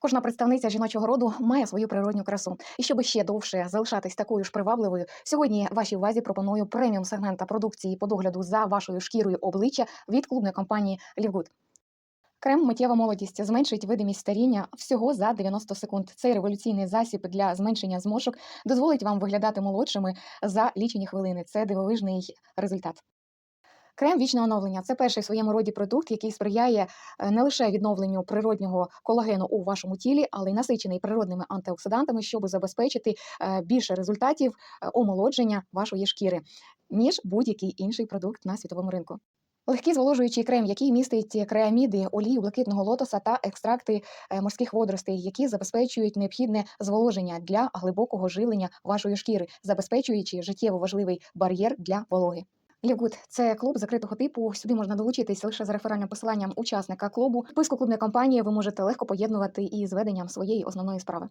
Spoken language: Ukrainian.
Кожна представниця жіночого роду має свою природню красу. І щоб ще довше залишатись такою ж привабливою, сьогодні вашій увазі пропоную преміум сегмента продукції по догляду за вашою шкірою обличчя від клубної компанії Лівгуд. Крем миттєва молодість зменшить видимість старіння всього за 90 секунд. Цей революційний засіб для зменшення зморшок дозволить вам виглядати молодшими за лічені хвилини. Це дивовижний результат. Крем вічного оновлення це перший в своєму роді продукт, який сприяє е, не лише відновленню природнього колагену у вашому тілі, але й насичений природними антиоксидантами, щоб забезпечити е, більше результатів е, омолодження вашої шкіри, ніж будь-який інший продукт на світовому ринку. Легкий зволожуючий крем, який містить креаміди, олію блакитного лотоса та екстракти морських водоростей, які забезпечують необхідне зволоження для глибокого жилення вашої шкіри, забезпечуючи життєво важливий бар'єр для вологи. Лівгуд це клуб закритого типу. Сюди можна долучитись лише за реферальним посиланням учасника клубу. Списку клубної компанії ви можете легко поєднувати із веденням своєї основної справи.